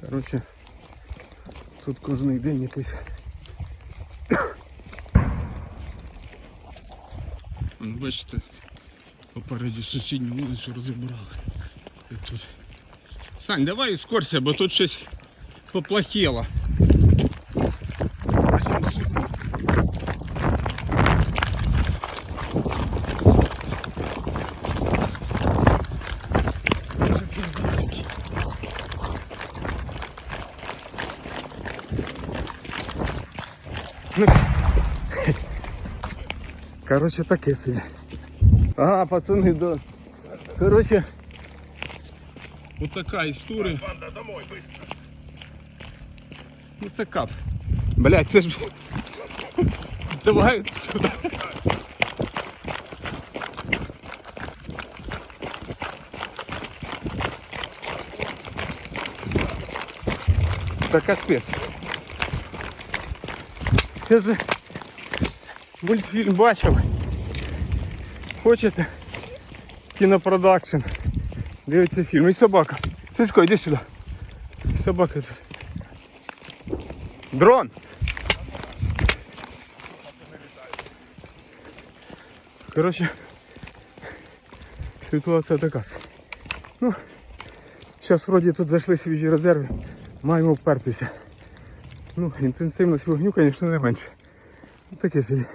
Коротше, тут кожен день якийсь. Бачите, попереді сусідню вулицю розібрали. І тут. Сань, давай ускорся, бо тут щось поплохело. Ну, Короче, таке собі. Ага, пацани, да. Короче, вот така історія. Банда, домой, быстро. Ну це кап. Блять, це ж. Давай сюди. Та капець. Я же мультфільм бачив. Хочете? Кінопродакшн. Дивиться фільм. І собака. Сисько, йди сюди. Собака тут. Дрон! Коротше, ситуація така. Ну, зараз вроді тут зайшли свіжі резерви, маємо впертися. Ну, інтенсивність вогню, звісно, не менше. Ну, Таке собі.